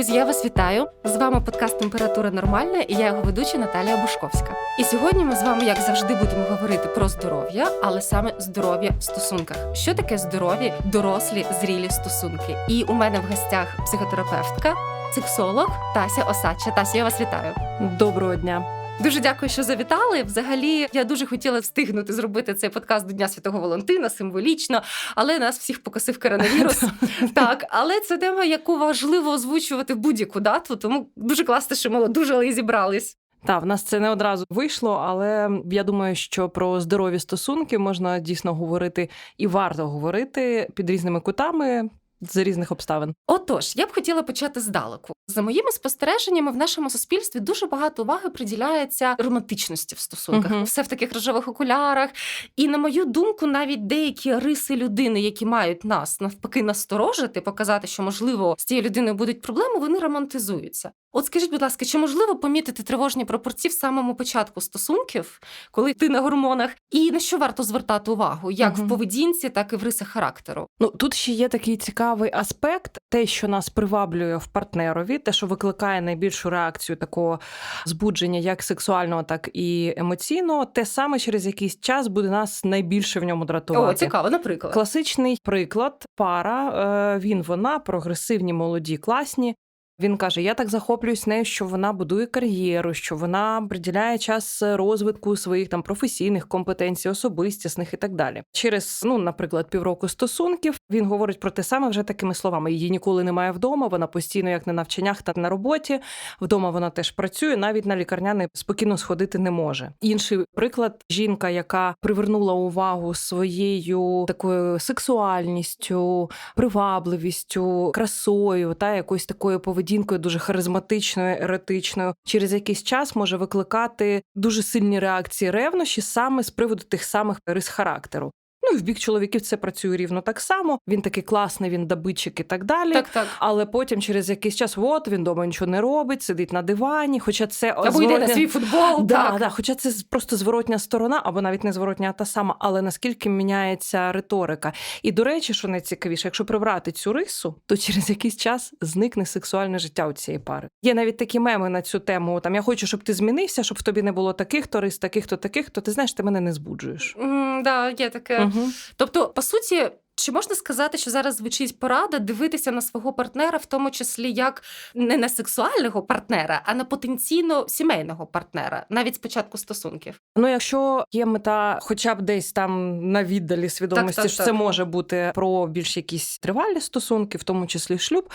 Друзі, я вас вітаю. З вами подкаст Температура нормальна і я його ведуча Наталія Бушковська. І сьогодні ми з вами, як завжди, будемо говорити про здоров'я, але саме здоров'я в стосунках. Що таке здорові, дорослі, зрілі стосунки? І у мене в гостях психотерапевтка, сексолог Тася Осадча. Тася, я вас вітаю. Доброго дня. Дуже дякую, що завітали. Взагалі, я дуже хотіла встигнути зробити цей подкаст до Дня Святого Валентина символічно, але нас всіх покосив коронавірус. Так, але це тема, яку важливо озвучувати в будь-яку дату, тому дуже класно, що ми одужали і зібрались. Так, в нас це не одразу вийшло, але я думаю, що про здорові стосунки можна дійсно говорити і варто говорити під різними кутами з різних обставин. Отож, я б хотіла почати здалеку. За моїми спостереженнями, в нашому суспільстві дуже багато уваги приділяється романтичності в стосунках. Мгм. Все в таких рожевих окулярах. І на мою думку, навіть деякі риси людини, які мають нас навпаки насторожити, показати, що можливо з цією людиною будуть проблеми, вони романтизуються. От скажіть, будь ласка, чи можливо помітити тривожні пропорції в самому початку стосунків, коли ти на гормонах, і на що варто звертати увагу, як Мгм. в поведінці, так і в рисах характеру? Ну тут ще є такий цікавий аспект, те, що нас приваблює в партнерові, те, що викликає найбільшу реакцію такого збудження, як сексуального, так і емоційного, те саме через якийсь час буде нас найбільше в ньому дратувати. О, цікаво, наприклад. Класичний приклад пара. е, Він, вона, прогресивні, молоді, класні. Він каже: Я так захоплююсь нею, що вона будує кар'єру, що вона приділяє час розвитку своїх там професійних компетенцій, особистісних і так далі. Через, ну, наприклад, півроку стосунків він говорить про те саме вже такими словами: її ніколи немає вдома. Вона постійно, як на навчаннях, так на роботі. Вдома вона теж працює, навіть на лікарняний спокійно сходити не може. Інший приклад жінка, яка привернула увагу своєю такою сексуальністю, привабливістю, красою та якоюсь такою поведінкою дуже харизматичною, еретичною, через якийсь час може викликати дуже сильні реакції ревнощі саме з приводу тих самих рис характеру. Ну в бік чоловіків це працює рівно так само. Він такий класний, він добитчик і так далі. Так, так. Але потім через якийсь час, от він дома нічого не робить, сидить на дивані. Хоча це Або йде на свій футбол. Да, так. да, хоча це просто зворотня сторона, або навіть не зворотня, а та сама, але наскільки міняється риторика. І до речі, що найцікавіше, якщо прибрати цю рису, то через якийсь час зникне сексуальне життя у цієї пари. Є навіть такі меми на цю тему. Там я хочу, щоб ти змінився, щоб в тобі не було таких то рис, таких то таких, то ти знаєш, ти мене не збуджуєш. М, да, є таке. Угу. Тобто, по суті, чи можна сказати, що зараз звучить порада дивитися на свого партнера, в тому числі як не на сексуального партнера, а на потенційно сімейного партнера, навіть спочатку стосунків? Ну, якщо є мета, хоча б десь там на віддалі свідомості, Так, так, що так. це може бути про більш якісь тривалі стосунки, в тому числі шлюб.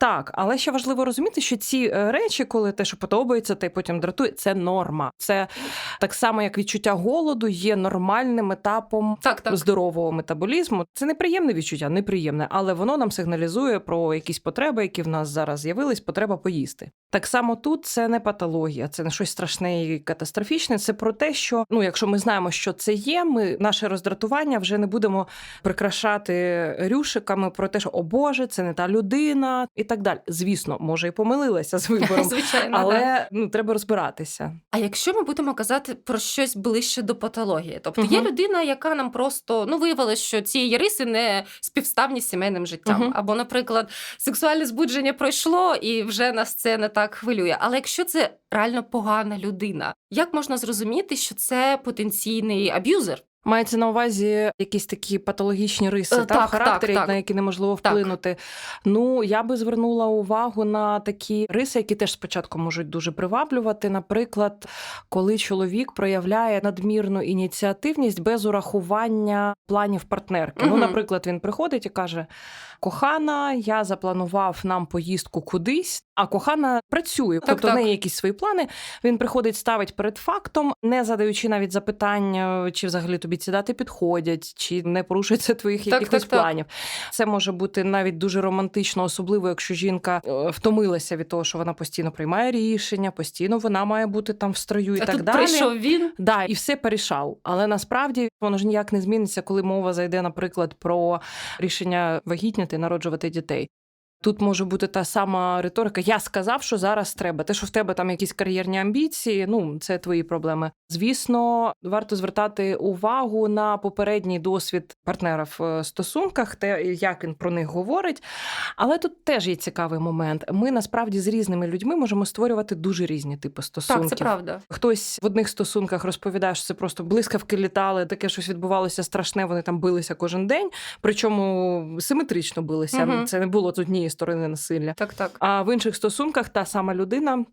Так, але ще важливо розуміти, що ці е, речі, коли те, що подобається, та й потім дратує, це норма. Це так само, як відчуття голоду, є нормальним етапом. Так, так. Здорового метаболізму це неприємне відчуття, неприємне, але воно нам сигналізує про якісь потреби, які в нас зараз з'явились, потреба поїсти. Так само тут це не патологія, це не щось страшне і катастрофічне. Це про те, що ну, якщо ми знаємо, що це є, ми наше роздратування вже не будемо прикрашати рюшиками про те, що о Боже, це не та людина, і так далі. Звісно, може і помилилася з вибором, Звичайно, да. але ну треба розбиратися. А якщо ми будемо казати про щось ближче до патології, тобто є людина, яка нам просто ну виявилося, що ці риси не співставні з сімейним життям, Мгм. або, наприклад, сексуальне збудження пройшло і вже нас це не так хвилює. Але якщо це реально погана людина, як можна зрозуміти, що це потенційний аб'юзер? Мається на увазі якісь такі патологічні риси Е, та, так, в характері, так, так. на які неможливо Так. вплинути. Ну я би звернула увагу на такі риси, які теж спочатку можуть дуже приваблювати. Наприклад, коли чоловік проявляє надмірну ініціативність без урахування планів партнерки. Ну, наприклад, він приходить і каже: Кохана, я запланував нам поїздку кудись, а кохана працює. Так, тобто в неї якісь свої плани. Він приходить, ставить перед фактом, не задаючи навіть запитання, чи взагалі тобі ці дати підходять, чи не порушується твоїх Так, якихось так, так. планів. Це може бути навіть дуже романтично, особливо якщо жінка е, втомилася від того, що вона постійно приймає рішення, постійно вона має бути там в строю і а так тут далі. прийшов він. Да, і все порішав. Але насправді воно ж ніяк не зміниться, коли мова зайде, наприклад, про рішення вагітніти, народжувати дітей. Тут може бути та сама риторика. Я сказав, що зараз треба. Те, що в тебе там якісь кар'єрні амбіції, ну це твої проблеми. Звісно, варто звертати увагу на попередній досвід партнера в е, стосунках, те, як він про них говорить. Але тут теж є цікавий момент. Ми насправді з різними людьми можемо створювати дуже різні типи стосунків. Так, це правда. Хтось в одних стосунках розповідає, що це просто блискавки літали, таке щось відбувалося страшне. Вони там билися кожен день, причому симетрично билися. Мгм. Це не було з однієї сторони насилля. Так, так. А в інших стосунках та сама людина.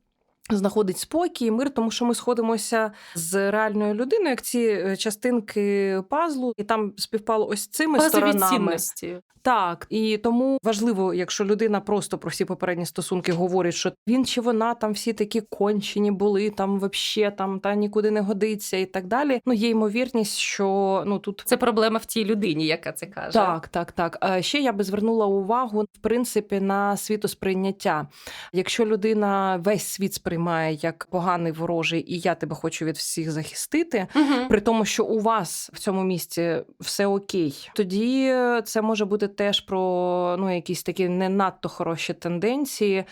Знаходить спокій, і мир, тому що ми сходимося з реальною людиною, як ці е, частинки пазлу, і там співпало ось цими Базові сторонами. цінності. Так, і тому важливо, якщо людина просто про всі попередні стосунки говорить, що він чи вона там всі такі кончені були, там вообще там та нікуди не годиться, і так далі. Ну є ймовірність, що ну тут Це проблема в тій людині, яка це каже. так, так, так. А Ще я би звернула увагу в принципі на світосприйняття. Якщо людина весь світ сприймає як поганий ворожий, і я тебе хочу від всіх захистити. Угу. При тому, що у вас в цьому місці все окей, тоді це може бути теж про ну якісь такі не надто хороші тенденції.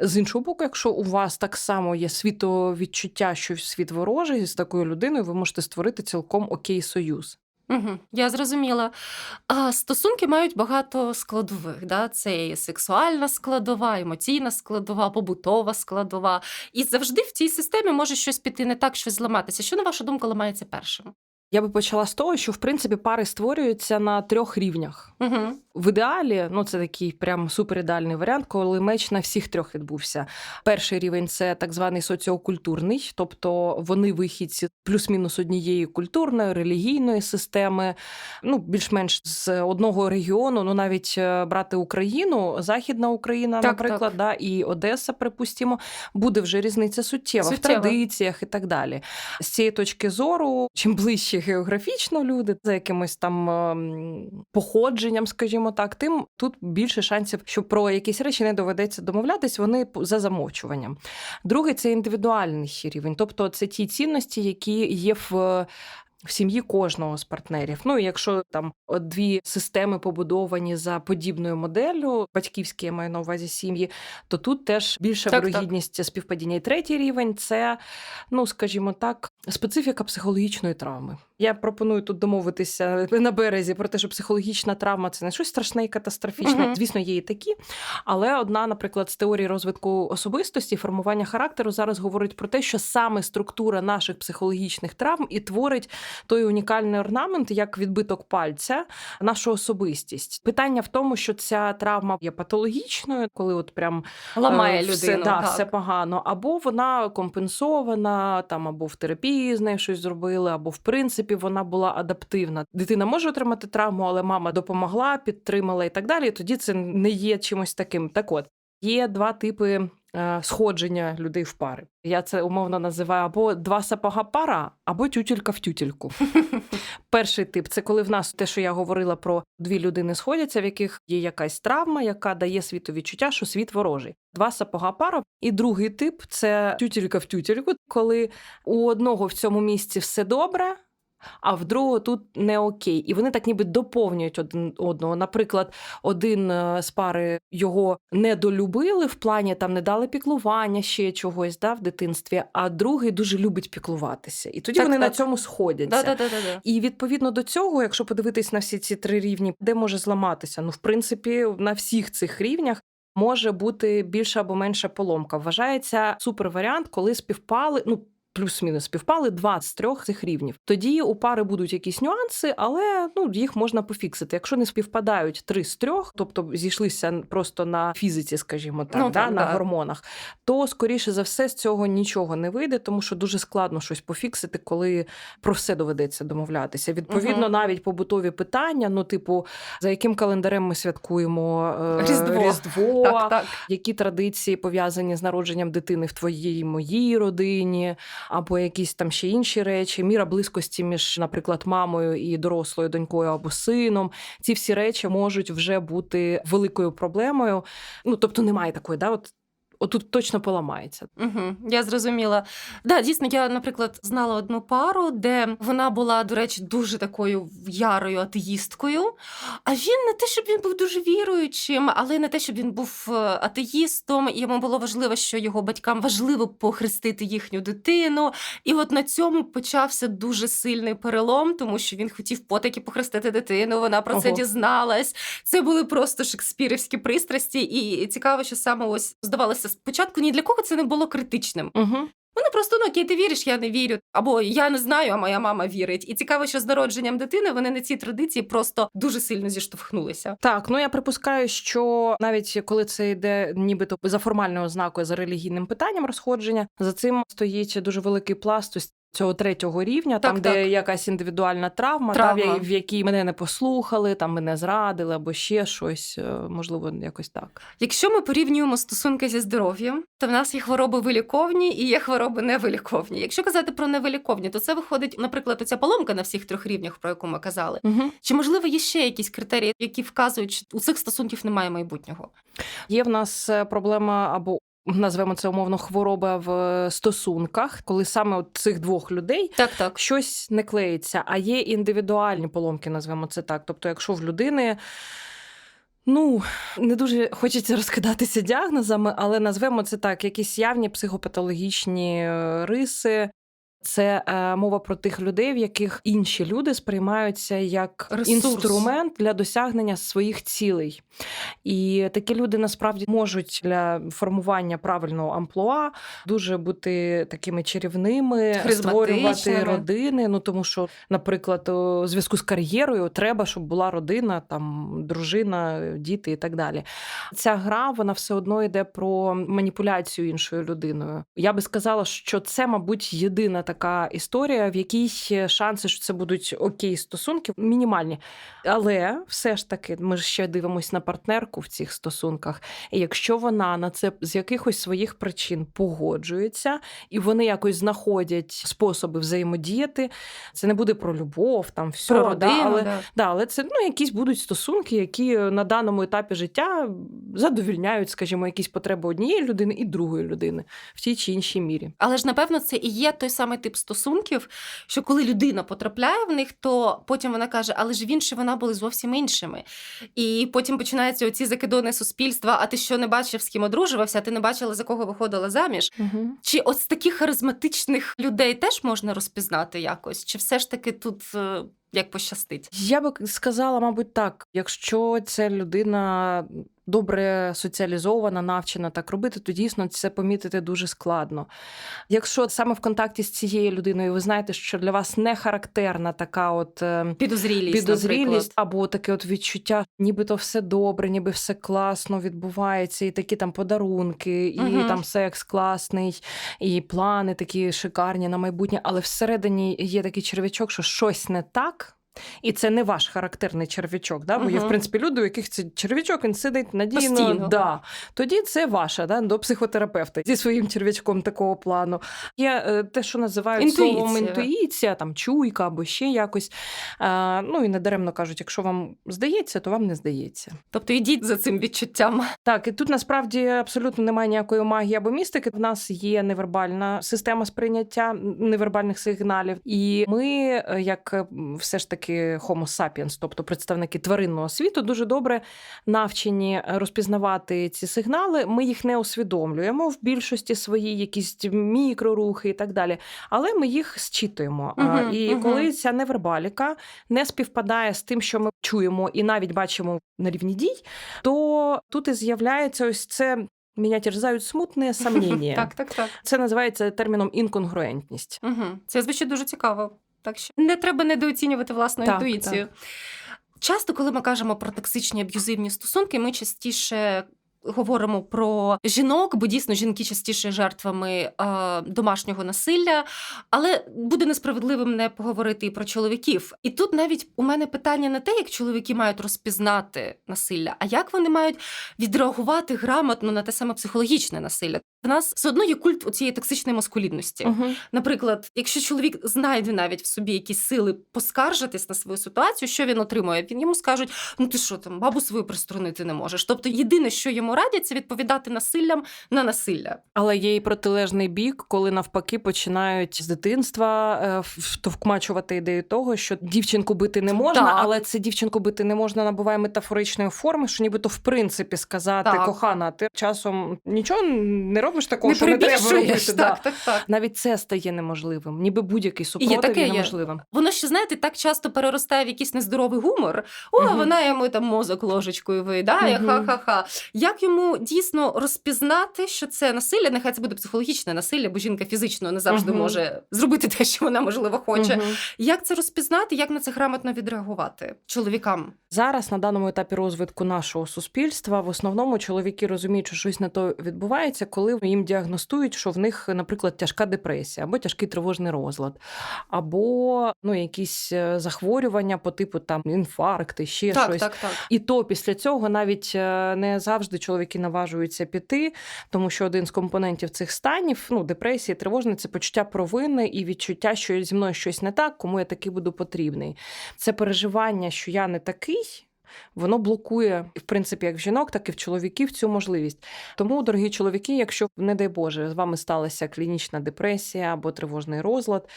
З іншого боку, якщо у вас так само є світовідчуття, що світ ворожий з такою людиною, ви можете створити цілком окей союз. Угу, я зрозуміла. А, стосунки мають багато складових. Да? Це і сексуальна складова, емоційна складова, побутова складова. І завжди в цій системі може щось піти не так, щось зламатися. Що, на вашу думку, ламається першим? Я би почала з того, що в принципі пари створюються на трьох рівнях. Угу. В ідеалі, ну це такий прям суперідеальний варіант, коли меч на всіх трьох відбувся. Перший рівень це так званий соціокультурний, тобто вони вихідці плюс-мінус однієї культурної, релігійної системи, ну більш-менш з одного регіону. Ну навіть е, брати Україну, Західна Україна, Так, наприклад, так. да, і Одеса, припустимо, буде вже різниця суттєва, Суттєва. в традиціях і так далі. З цієї точки зору, чим ближче географічно люди за якимось там ем, походженням, скажімо так, тим тут більше шансів, що про якісь речі не доведеться домовлятись. Вони за замовчуванням. Другий це індивідуальний рівень, тобто це ті цінності, які є в. В сім'ї кожного з партнерів. Ну, і якщо там от дві системи побудовані за подібною моделлю, батьківські я маю на увазі сім'ї, то тут теж більша Так, так. вирогідність співпадіння. І третій рівень це, ну скажімо так, специфіка психологічної травми. Я пропоную тут домовитися на березі про те, що психологічна травма це не щось страшне і катастрофічне. Мгм. Звісно, є і такі. Але одна, наприклад, з теорії розвитку особистості, формування характеру зараз говорить про те, що саме структура наших психологічних травм і творить той унікальний орнамент, як відбиток пальця, нашу особистість. Питання в тому, що ця травма є патологічною, коли от прям Ламає е, людину. все, да, так. все погано, або вона компенсована, там або в терапії з нею щось зробили, або в принципі вона була адаптивна. Дитина може отримати травму, але мама допомогла, підтримала і так далі. І тоді це не є чимось таким. Так от є два типи. е, Сходження людей в пари. Я це умовно називаю або два сапога пара, або тютелька в тютельку. Перший тип це коли в нас те, що я говорила про дві людини сходяться, в яких є якась травма, яка дає світу відчуття, що світ ворожий. Два сапога пара. І другий тип це тютелька в тютельку, коли у одного в цьому місці все добре. А в другого тут не окей, і вони так ніби доповнюють один одного. Наприклад, один е, з пари його недолюбили в плані там не дали піклування, ще чогось да, в дитинстві, а другий дуже любить піклуватися. І тоді Так, вони на цьому сходяться. Да, да, да, да, да. І відповідно до цього, якщо подивитись на всі ці три рівні, де може зламатися? Ну, в принципі, на всіх цих рівнях. Може бути більша або менша поломка. Вважається супер варіант, коли співпали, ну плюс-мінус співпали два з трьох цих рівнів. Тоді у пари будуть якісь нюанси, але ну їх можна пофіксити. Якщо не співпадають три з трьох, тобто зійшлися просто на фізиці, скажімо так, Ну, да, так, на да. гормонах, то скоріше за все з цього нічого не вийде, тому що дуже складно щось пофіксити, коли про все доведеться домовлятися. Відповідно, Мгм. навіть побутові питання, ну, типу, за яким календарем ми святкуємо е, Різдво. Різдво Так, так. які традиції пов'язані з народженням дитини в твоїй моїй родині, або якісь там ще інші речі, міра близькості між, наприклад, мамою і дорослою донькою або сином. Ці всі речі можуть вже бути великою проблемою. Ну тобто немає такої, да, от. Отут точно поламається. Угу, я зрозуміла. Да, дійсно, я, наприклад, знала одну пару, де вона була, до речі, дуже такою ярою атеїсткою. А він не те, щоб він був дуже віруючим, але не те, щоб він був е, атеїстом. І йому було важливо, що його батькам важливо похрестити їхню дитину. І от на цьому почався дуже сильний перелом, тому що він хотів потаки похрестити дитину. Вона про це Ого. дізналась. Це були просто шекспірівські пристрасті, і цікаво, що саме ось здавалося спочатку ні для кого це не було критичним. Угу. Вони просто ну окей, ти віриш, я не вірю. Або я не знаю, а моя мама вірить. І цікаво, що з народженням дитини вони на ці традиції просто дуже сильно зіштовхнулися. Так, ну я припускаю, що навіть коли це йде нібито за формальною ознакою за релігійним питанням розходження, за цим стоїть дуже великий пласт цього третього рівня, Так, там, де якась індивідуальна травма, Травма. Та, в якій мене не послухали, там мене зрадили або ще щось, е, можливо, якось так. Якщо ми порівнюємо стосунки зі здоров'ям, то в нас є хвороби виліковні і є хвороби невиліковні. Якщо казати про невиліковні, то це виходить, наприклад, оця поломка на всіх трьох рівнях, про яку ми казали. Угу. Чи можливо є ще якісь критерії, які вказують, що у цих стосунків немає майбутнього? Є в нас е, проблема або. Назвемо це умовно хвороба в е, стосунках, коли саме от цих двох людей Так, так. щось не клеїться, а є індивідуальні поломки, назвемо це так. Тобто, якщо в людини. Ну, не дуже хочеться розкидатися діагнозами, але назвемо це так: якісь явні психопатологічні е, риси. Це е, мова про тих людей, в яких інші люди сприймаються як Ресурс. інструмент для досягнення своїх цілей. І такі люди насправді можуть для формування правильного амплуа дуже бути такими чарівними, створювати родини. Ну тому що, наприклад, у зв'язку з кар'єрою треба, щоб була родина, там дружина, діти і так далі. Ця гра вона все одно йде про маніпуляцію іншою людиною. Я би сказала, що це, мабуть, єдина така історія, в якій шанси, що це будуть окей стосунки, мінімальні. Але все ж таки, ми ж ще дивимося на партнерку в цих стосунках. І якщо вона на це з якихось своїх причин погоджується, і вони якось знаходять способи взаємодіяти, це не буде про любов, там все, Про родину, да, але да. Да, але це ну, якісь будуть стосунки, які на даному етапі життя задовільняють, скажімо, якісь потреби однієї людини і другої людини в тій чи іншій мірі. Але ж напевно це і є той самий тип стосунків, що коли людина потрапляє в них, то потім вона каже, але ж він чи вона були зовсім іншими. І потім починаються оці закидони суспільства. А ти що не бачив, з ким одружувався, а ти не бачила, за кого виходила заміж? Угу. Чи от з таких харизматичних людей теж можна розпізнати якось? Чи все ж таки тут е, як пощастить? Я би сказала, мабуть, так. Якщо ця людина добре соціалізована, навчена так робити, то дійсно це помітити дуже складно. Якщо саме в контакті з цією людиною ви знаєте, що для вас не характерна така от. е, Підозрілість, Підозрілість наприклад. або таке от відчуття, нібито все добре, ніби все класно відбувається, і такі там подарунки, і Мгм. там секс класний, і плани такі шикарні на майбутнє. Але всередині є такий черв'ячок, що щось не так. І це не ваш характерний черв'ячок, да? бо є, в принципі, люди, у яких цей черв'ячок він сидить надійно. Постійно. Да. Тоді це ваше да? до психотерапевта зі своїм черв'ячком такого плану. Є е, те, що називають словом Інтуїція. інтуїція, там чуйка або ще якось. Е, ну і недаремно кажуть, якщо вам здається, то вам не здається. Тобто йдіть за цим відчуттям. Так, і тут насправді абсолютно немає ніякої магії або містики. В нас є невербальна система сприйняття невербальних сигналів, і ми, е, як все ж таки Homo sapiens, тобто представники тваринного світу, дуже добре навчені розпізнавати ці сигнали. Ми їх не усвідомлюємо в більшості свої, якісь мікрорухи і так далі. Але ми їх зчитуємо. Мгм, і мгм. коли ця невербаліка не співпадає з тим, що ми чуємо і навіть бачимо на рівні дій, то тут і з'являється ось це. Меня терзають смутне сомнення. Так, так, так. Це називається терміном інконгруентність. Угу. Це звучить дуже цікаво. Так що не треба недооцінювати власну Так, інтуїцію. Часто, коли ми кажемо про токсичні аб'юзивні стосунки, ми частіше. Говоримо про жінок, бо дійсно жінки частіше жертвами е, домашнього насилля, але буде несправедливим не поговорити і про чоловіків. І тут навіть у мене питання не те, як чоловіки мають розпізнати насилля, а як вони мають відреагувати грамотно на те саме психологічне насилля. В нас все одно є культ цієї токсичної маскулінності. Мгм. Наприклад, якщо чоловік знайде навіть в собі якісь сили поскаржитись на свою ситуацію, що він отримує? Він йому скажуть: ну ти що там, бабу свою приструнити не можеш. Тобто, єдине, що йому радять, це відповідати насиллям на насилля. Але є і протилежний бік, коли навпаки починають з дитинства е, втовкмачувати ідею того, що дівчинку бити не можна, Так. але це дівчинку бити не можна набуває метафоричної форми, що нібито в принципі сказати Так. кохана, ти часом нічого не робиш такого, не що не треба робити. да. Так, так, так. Навіть це стає неможливим, ніби будь-який є супротив таке, є є. Воно ще знаєте, так часто переростає в якийсь нездоровий гумор. О, Мгм. вона йому там мозок ложечкою виїдає, Мгм. ха-ха-ха. Як йому дійсно розпізнати, що це насилля? Нехай це буде психологічне насилля, бо жінка фізично не завжди Мгм. може зробити те, що вона можливо хоче. Мгм. Як це розпізнати? Як на це грамотно відреагувати чоловікам? Зараз на даному етапі розвитку нашого суспільства в основному чоловіки розуміють, що щось не то відбувається, коли їм діагностують, що в них, наприклад, тяжка депресія або тяжкий тривожний розлад, або ну якісь е, захворювання по типу там інфаркти, ще так, щось. так, так. І то після цього навіть е, не завжди чоловіки наважуються піти, тому що один з компонентів цих станів, ну депресії, тривожне, це почуття провини і відчуття, що зі мною щось не так, кому я такий буду потрібний. Це переживання, що я не такий. Воно блокує в принципі як в жінок, так і в чоловіків цю можливість. Тому, дорогі чоловіки, якщо не дай Боже, з вами сталася клінічна депресія або тривожний розлад.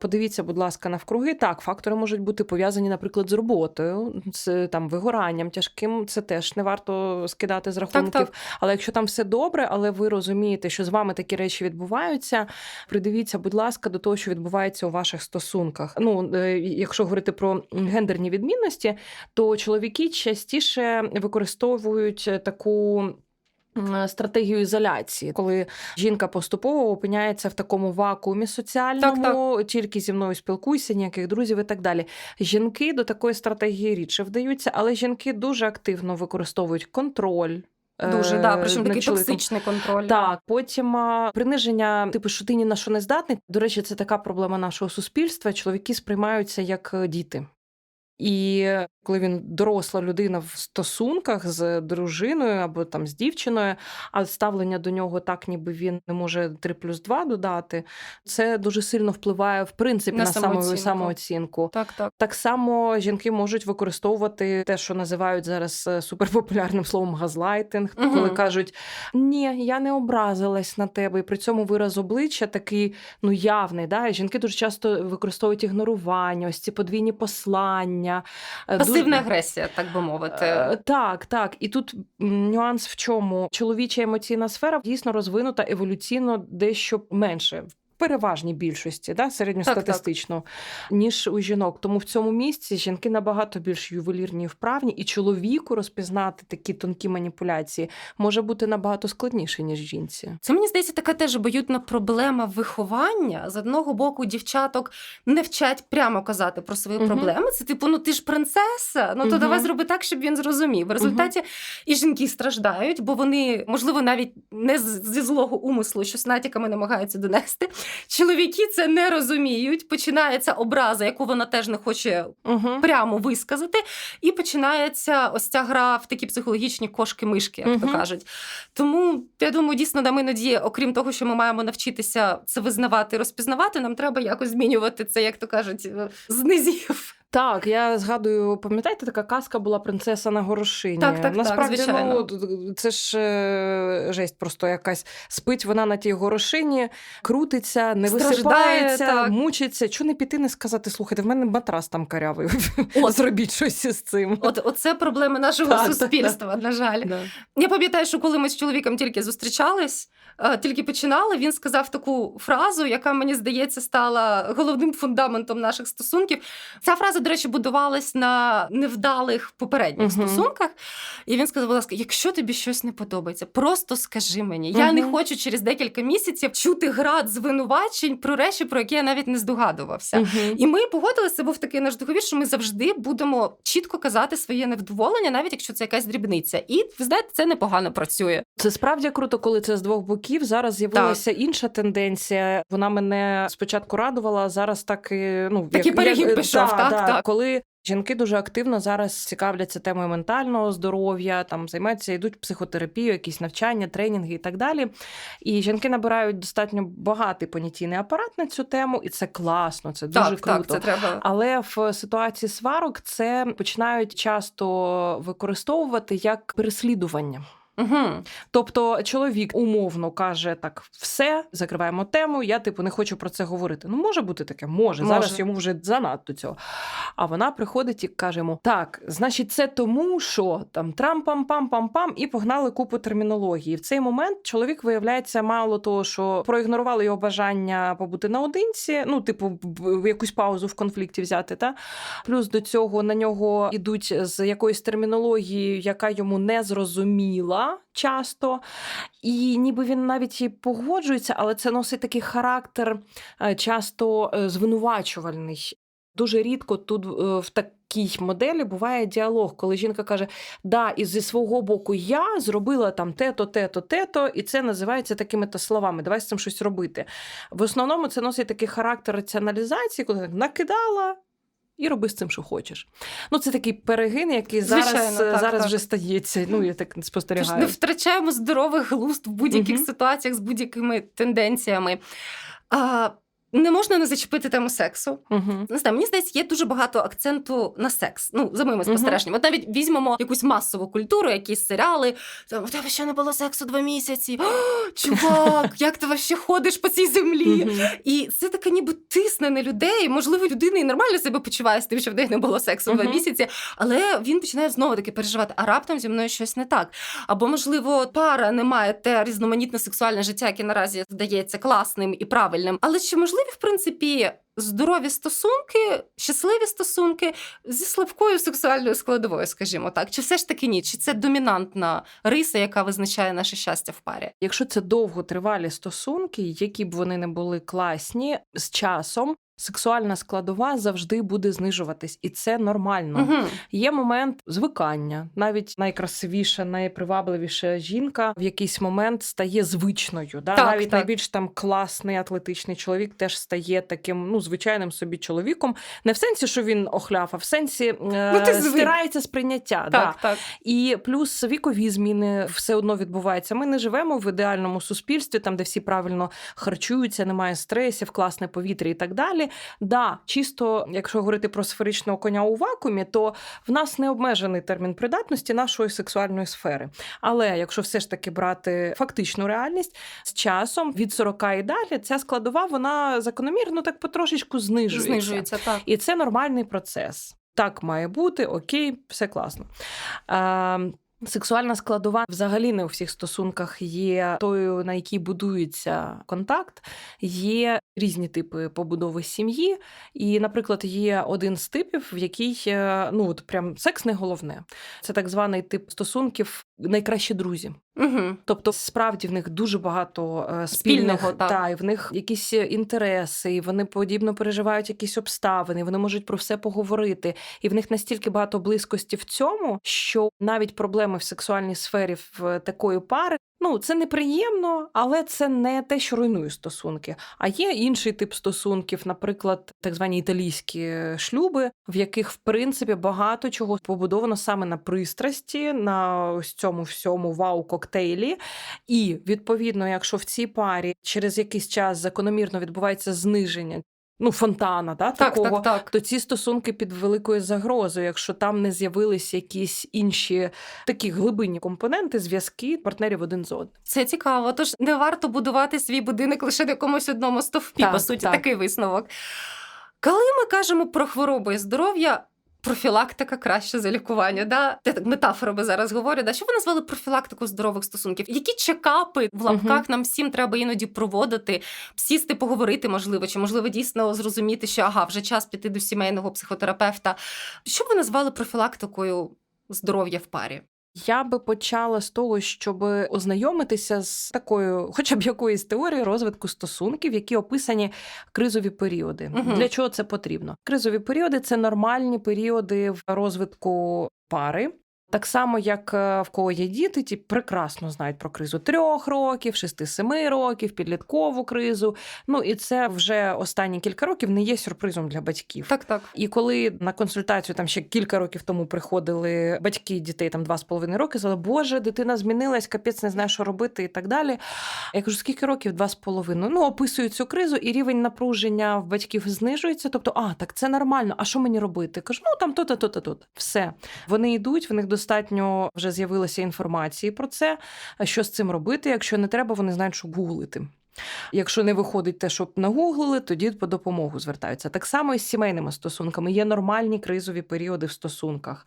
Подивіться, будь ласка, навкруги. Так, фактори можуть бути пов'язані, наприклад, з роботою, з там вигоранням тяжким. Це теж не варто скидати з рахунків. так. Але якщо там все добре, але ви розумієте, що з вами такі речі відбуваються, придивіться, будь ласка, до того, що відбувається у ваших стосунках. Ну, е, якщо говорити про гендерні відмінності, то чоловіки частіше використовують таку. М, Стратегію ізоляції, коли жінка поступово опиняється в такому вакуумі соціальному, тільки зі мною спілкуйся, ніяких друзів і так далі. Жінки до такої стратегії рідше вдаються, але жінки дуже активно використовують контроль. Дуже е, да, причому такий чоловіком. токсичний контроль. Так, потім а, приниження, типу, що ти ні на що не здатний. До речі, це така проблема нашого суспільства. Чоловіки сприймаються як е, діти. І коли він доросла людина в стосунках з дружиною або там з дівчиною, а ставлення до нього так, ніби він не може 3 плюс 2 додати, це дуже сильно впливає в принципі На на, самооцінку. самооцінку. Так, так. Так само жінки можуть використовувати те, що називають зараз е, суперпопулярним словом газлайтинг, Мгм. коли кажуть: ні, я не образилась на тебе, і при цьому вираз обличчя такий ну явний. Да? І жінки дуже часто використовують ігнорування, ось ці подвійні послання. Е, Пасивна дуже- агресія, так би мовити. Е, Так, так. І тут нюанс в чому? Чоловіча емоційна сфера дійсно розвинута еволюційно дещо менше. Переважній більшості, да, середньостатистично, ніж у жінок. Тому в цьому місці жінки набагато більш ювелірні і вправні, і чоловіку розпізнати такі тонкі маніпуляції може бути набагато складніше, ніж жінці. Це мені здається така теж обоюдна проблема виховання. З одного боку, дівчаток не вчать прямо казати про свої Мгм. проблеми. Це типу, ну ти ж принцеса. Ну то Мгм. давай зроби так, щоб він зрозумів. В результаті і жінки страждають, бо вони, можливо, навіть не зі злого умислу, що з натяками намагаються донести. Чоловіки це не розуміють. Починається образа, яку вона теж не хоче Угу. прямо висказати, і починається ось ця гра в такі психологічні кошки-мишки, як то кажуть. Тому я думаю, дійсно нам іноді, окрім того, що ми маємо навчитися це визнавати розпізнавати, нам треба якось змінювати це, як то кажуть, знизів. з низів. Так, я згадую, пам'ятаєте, така казка була принцеса на горошині. Так, так, так, Насправді, звичайно. ну це ж е, жесть, просто якась спить вона на тій горошині, крутиться, не Страждає, висипається, так. мучиться. Чого не піти, не сказати, слухайте, в мене матрас там карявий. От. Зробіть щось із цим. От оце проблеми нашого Так, так, суспільства, на жаль. Я пам'ятаю, що коли ми з чоловіком тільки зустрічались, е, тільки починали, він сказав таку фразу, яка мені здається стала головним фундаментом наших стосунків. Ця фраза, до речі, будувалась на невдалих попередніх Мгм. стосунках. І він сказав: будь ласка, якщо тобі щось не подобається, просто скажи мені. Я не хочу через декілька місяців чути град звинувачень про речі, про які я навіть не здогадувався. Мгм. І ми погодилися, це був такий наш договір, що ми завжди будемо чітко казати своє невдоволення, навіть якщо це якась дрібниця. І ви знаєте, це непогано працює. Це справді круто, коли це з двох боків. Зараз з'явилася інша тенденція. Вона мене спочатку радувала, а зараз так і ну Такий перегиб пішов, да, так, да. Так. коли Жінки дуже активно зараз цікавляться темою ментального здоров'я, там займаються, йдуть психотерапію, якісь навчання, тренінги і так далі. І жінки набирають достатньо багатий понятійний апарат на цю тему, і це класно, це дуже так, круто. так, це треба. Але в ситуації сварок це починають часто використовувати як переслідування. Угу. Тобто чоловік умовно каже так: все, закриваємо тему. Я типу не хочу про це говорити. Ну може бути таке, може. Може. Зараз йому вже занадто цього. А вона приходить і каже йому: так, значить, це тому, що там трам-пам-пам-пам-пам, і погнали купу термінології. В цей момент чоловік виявляється мало того, що проігнорували його бажання побути наодинці, ну, типу, б- якусь паузу в конфлікті взяти. Та плюс до цього на нього йдуть з якоюсь термінологією, яка йому не зрозуміла часто. І ніби він навіть і погоджується, але це носить такий характер е, часто е, звинувачувальний. Дуже рідко тут е, в такій моделі буває діалог, коли жінка каже: Да, і зі свого боку я зробила там те-то, те-то, те-то, і це називається такими то словами. Давай з цим щось робити. В основному це носить такий характер раціоналізації, коли накидала. І роби з цим, що хочеш. Ну, це такий перегин, який зараз, так, зараз так. вже стається. Ну, я так Тож спостерігаю. не втрачаємо здорових глузд в будь-яких угу. ситуаціях з будь-якими тенденціями. А, не можна не зачепити тему сексу. Угу. Не знаю, мені здається, є дуже багато акценту на секс. Ну, за моїми спостереженнями. От навіть візьмемо якусь масову культуру, якісь серіали. Там, у тебе ще не було сексу два місяці. О, чувак, як ти вообще ходиш по цій землі? І це таке ніби тисне на людей. Можливо, людина і нормально себе почуває з тим, що в неї не було сексу два місяці, але він починає знову таки переживати, а раптом зі мною щось не так. Або, можливо, пара не має те різноманітне сексуальне життя, яке наразі здається класним і правильним. Але чи можливі, в принципі, здорові стосунки, щасливі стосунки зі слабкою сексуальною складовою, скажімо так? Чи все ж таки ні? Чи це домінантна риса, яка визначає наше щастя в парі? Якщо це довготривалі стосунки, які б вони не були класні, з часом сексуальна складова завжди буде знижуватись, і це нормально. Угу. Є момент звикання. Навіть найкрасивіша, найпривабливіша жінка в якийсь момент стає звичною. Да? Так, Навіть так. найбільш там класний атлетичний чоловік теж стає таким ну звичайним собі чоловіком. Не в сенсі, що він охляв, а в сенсі е, Ну, ти стирається сприйняття. да. Так, так. І плюс вікові зміни все одно відбуваються. Ми не живемо в ідеальному суспільстві, там де всі правильно харчуються, немає стресів, класне повітря і так далі. Да, чисто, якщо говорити про сферичного коня у вакуумі, то в нас не обмежений термін придатності нашої сексуальної сфери. Але якщо все ж таки брати фактичну реальність, з часом від 40 і далі ця складова вона закономірно так потрошечку знижується. Знижується так. І це нормальний процес. Так має бути, окей, все класно. Сексуальна складова взагалі не у всіх стосунках є тою, на якій будується контакт. Є різні типи побудови сім'ї. І, наприклад, є один з типів, в який е, ну от прям секс не головне. Це так званий тип стосунків найкращі друзі. Угу. Тобто, справді в них дуже багато е, Спільного, спільного та, і в них якісь інтереси, і вони подібно переживають якісь обставини, вони можуть про все поговорити. І в них настільки багато близькості в цьому, що навіть проблеми в сексуальній сфері в такої пари. Ну, це неприємно, але це не те, що руйнує стосунки. А є інший тип стосунків, наприклад, так звані італійські шлюби, в яких в принципі багато чого побудовано саме на пристрасті, на ось цьому всьому вау-коктейлі. І відповідно, якщо в цій парі через якийсь час закономірно відбувається зниження, ну фонтана, да, Так, такого, так, так. то ці стосунки під великою загрозою, якщо там не з'явились якісь інші такі глибинні компоненти, зв'язки партнерів один з одним. Це цікаво. Тож не варто будувати свій будинок лише на якомусь одному стовпі, Так, по суті, так. такий висновок. Коли ми кажемо про хвороби і здоров'я, профілактика краще за лікування. Да? Я так метафорами зараз говорю. Да? Що ви назвали профілактику здорових стосунків? Які чекапи в лапках нам всім треба іноді проводити, сісти, поговорити, можливо, чи можливо дійсно зрозуміти, що ага, вже час піти до сімейного психотерапевта. Що б ви назвали профілактикою здоров'я в парі? Я би почала з того, щоб ознайомитися з такою, хоча б якоюсь теорією розвитку стосунків, які описані кризові періоди. Угу. Для чого це потрібно? Кризові періоди це нормальні періоди в розвитку пари. Так само, як е, в кого є діти, ті прекрасно знають про кризу трьох років, шести-семи років, підліткову кризу. Ну і це вже останні кілька років не є сюрпризом для батьків. Так, так. І коли на консультацію там ще кілька років тому приходили батьки дітей там два з половиною роки, сказали, Боже, дитина змінилась, капець не знає, що робити, і так далі. Я кажу, скільки років? Два з половиною. Ну, описують цю кризу, і рівень напруження в батьків знижується. Тобто, а, так це нормально. А що мені робити? Кажу, ну там то-то, то-то, то Все. Вони йдуть, в них достатньо вже з'явилося інформації про це. Що з цим робити? Якщо не треба, вони знають, що гуглити. Якщо не виходить те, щоб нагуглили, тоді по допомогу звертаються. Так само і з сімейними стосунками. Є нормальні кризові періоди в стосунках.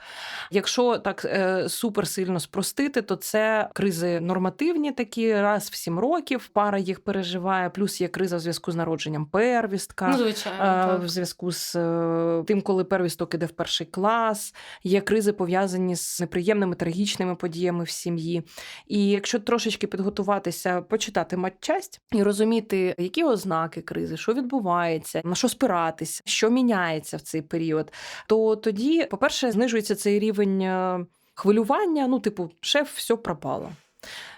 Якщо так е, супер сильно спростити, то це кризи нормативні, такі раз в сім років. Пара їх переживає. Плюс є криза в зв'язку з народженням первістка. Ну, звичайно. Е. В зв'язку з е, тим, коли первісток іде в перший клас, є кризи пов'язані з неприємними трагічними подіями в сім'ї. І якщо трошечки підготуватися, почитати матчасть і розуміти, які ознаки кризи, що відбувається, на що спиратися, що міняється в цей період, то тоді, по-перше, знижується цей рівень е, хвилювання. Ну, типу, шеф, все пропало.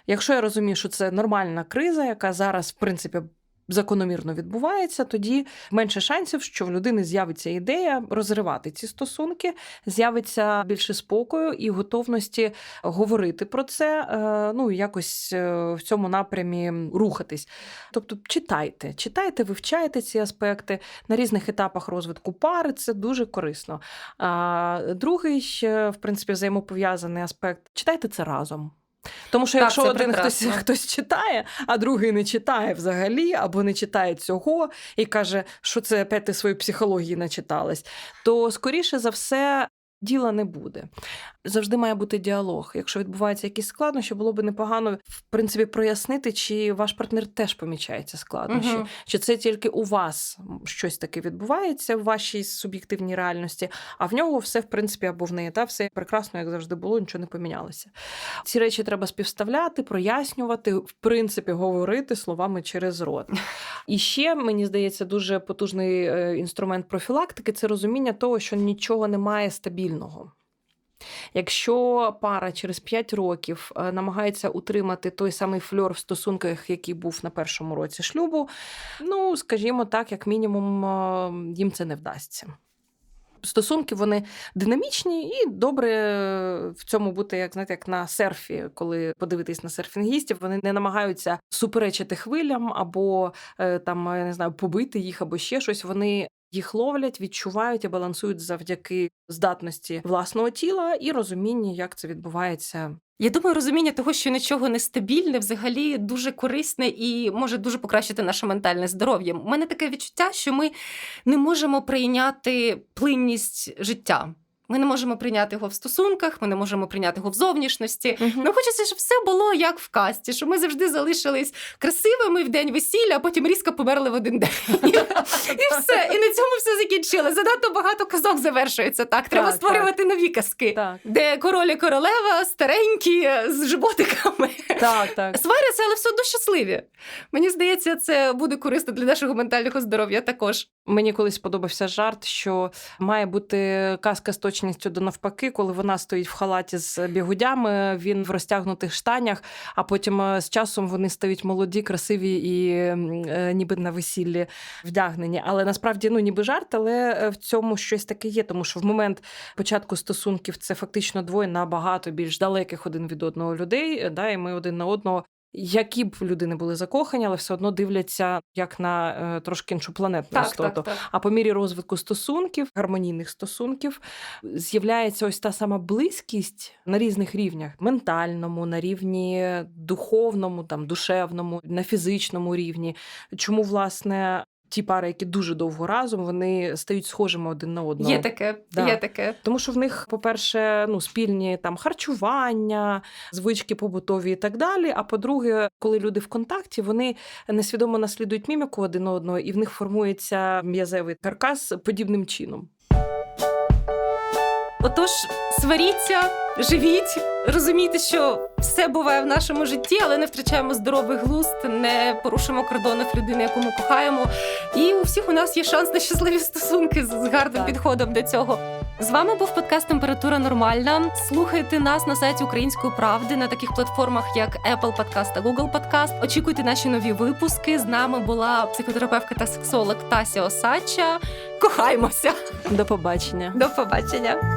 Якщо я розумію, що це нормальна криза, яка зараз, в принципі, закономірно відбувається, тоді менше шансів, що в людини з'явиться ідея розривати ці стосунки, з'явиться більше спокою і готовності говорити про це, е, ну якось е, в цьому напрямі рухатись. Тобто, читайте, читайте, вивчайте ці аспекти на різних етапах розвитку пари. Це дуже корисно. А другий, в принципі, взаємопов'язаний аспект читайте це разом. Тому що Так, якщо один хтось, хтось читає, а другий не читає взагалі, або не читає цього і каже, що це опять ти свою психологію начиталась, то скоріше за все. Діла не буде. Завжди має бути діалог. Якщо відбуваються якісь складнощі, було б непогано в принципі прояснити, чи ваш партнер теж помічається складнощі, Мгм. чи це тільки у вас щось таке відбувається в вашій суб'єктивній реальності, а в нього все, в принципі, або в неї та все прекрасно, як завжди було, нічого не помінялося. Ці речі треба співставляти, прояснювати, в принципі, говорити словами через рот. І ще мені здається, дуже потужний е, інструмент профілактики це розуміння того, що нічого немає стабільного. Якщо пара через 5 років е, намагається утримати той самий фльор в стосунках, який був на першому році шлюбу, ну скажімо так, як мінімум, е, їм це не вдасться. Стосунки вони динамічні і добре в цьому бути, як знаєте, як на серфі, коли подивитись на серфінгістів, вони не намагаються суперечити хвилям або е, там я не знаю, побити їх або ще щось. Вони їх ловлять, відчувають і балансують завдяки здатності власного тіла і розуміння, як це відбувається. Я думаю, розуміння того, що нічого не стабільне, взагалі дуже корисне і може дуже покращити наше ментальне здоров'я. У мене таке відчуття, що ми не можемо прийняти плинність життя. Ми не можемо прийняти його в стосунках, ми не можемо прийняти його в зовнішності. Ну, хочеться, щоб все було як в касті, щоб ми завжди залишились красивими в день весілля, а потім різко померли в один день. І все. І на цьому все закінчили. Занадто багато казок завершується так. Треба створювати нові казки, де король і королева старенькі з животиками. так, так. Сваряться, але все одно щасливі. Мені здається, це буде корисно для нашого ментального здоров'я також. Мені колись сподобався жарт, що має бути казка з точністю до навпаки, коли вона стоїть в халаті з бігудями, він в розтягнутих штанях, а потім е, з часом вони стають молоді, красиві і е, ніби на весіллі вдягнені. Але насправді ну ніби жарт, але е, в цьому щось таке є, тому що в момент початку стосунків це фактично двоє набагато більш далеких один від одного людей. е, Да, і ми один на одного. Які б люди не були закохані, але все одно дивляться як на е, трошки іншу планетну Так, істоту. так, так. А по мірі розвитку стосунків, гармонійних стосунків, з'являється ось та сама близькість на різних рівнях: ментальному, на рівні духовному, там душевному, на фізичному рівні. Чому власне ті пари, які дуже довго разом, вони стають схожими один на одного? Є таке, Да. є таке. Тому що в них, по-перше, ну спільні там харчування, звички побутові і так далі. А по-друге, коли люди в контакті, вони несвідомо наслідують міміку один одного, і в них формується м'язевий каркас подібним чином. Отож, сваріться, живіть, розумійте, що все буває в нашому житті, але не втрачаємо здоровий глузд, не порушимо кордонів людини, яку ми кохаємо. І у всіх у нас є шанс на щасливі стосунки з гарним Так. підходом до цього. З вами був подкаст Температура Нормальна. Слухайте нас на сайті Української правди на таких платформах, як Apple Podcast та Google Podcast. Очікуйте наші нові випуски. З нами була психотерапевтка та сексолог Тася Осадча. Кохаймося. До побачення. До побачення.